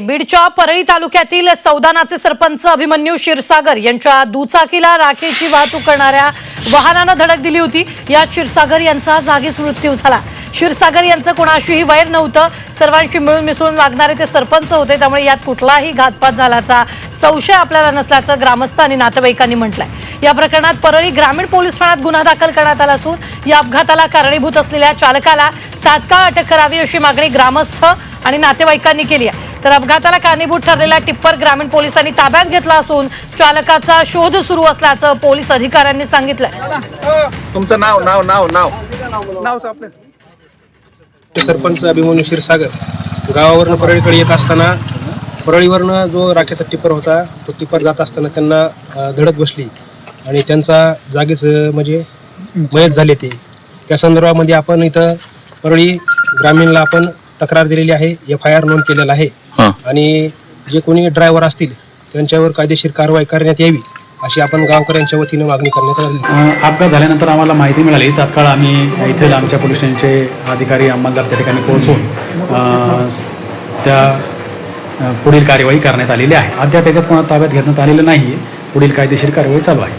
बीडच्या परळी तालुक्यातील सौदानाचे सरपंच अभिमन्यू क्षीरसागर यांच्या दुचाकीला राखेची वाहतूक करणाऱ्या वाहनानं धडक दिली होती. या क्षीरसागर यांचा जागीच मृत्यू झाला. क्षीरसागर यांचं कोणाशीही वैर नव्हतं. सर्वांशी मिळून मिसळून वागणारे ते सरपंच होते. त्यामुळे यात कुठलाही घातपात झाल्याचा संशय आपल्याला नसल्याचं ग्रामस्थ आणि नातेवाईकांनी म्हटलंय. या प्रकरणात परळी ग्रामीण पोलीस ठाण्यात गुन्हा दाखल करण्यात आला असून या अपघाताला कारणीभूत असलेल्या चालकाला तात्काळ अटक करावी अशी मागणी ग्रामस्थ आणि नातेवाईकांनी केली आहे. तर अपघाताला कारणीभूत ठरलेला टिप्पर ग्रामीण पोलिसांनी ताब्यात घेतला असून चालकाचा शोध सुरू असल्याचं पोलीस अधिकाऱ्यांनी सांगितलंय. तुमचं नाव नाव नाव नाव. नाव सरपंच अभिमन्यू क्षीरसागर. गावावरनं परळीकडे येत असताना परळीवरनं जो राखेचा टिप्पर होता तो टिप्पर जात असताना त्यांना धडक बसली. आणि त्यांचा जागीच म्हणजे मयत झाले ते. त्या संदर्भामध्ये आपण इथं परळी ग्रामीणला आपण तक्रार दिलेली आहे एफ आय आर नोंद केलेला आहे. आणि जे कोणी ड्रायव्हर असतील त्यांच्यावर कायदेशीर कारवाई करण्यात यावी अशी आपण गावकऱ्यांच्या वतीनं मागणी करण्यात आली अ, अपघात झाल्यानंतर आम्हाला माहिती मिळाली. तात्काळ आम्ही इथे आमच्या पोलीस स्टेशनचे अधिकारी अंमलदार त्या ठिकाणी पोहोचून अ, त्या अ, पुढील कार्यवाही करण्यात आलेली आहे. अद्याप याच्यात कोणा ताब्यात घेण्यात आलेलं नाही पुढील कायदेशीर कारवाई चालू आहे.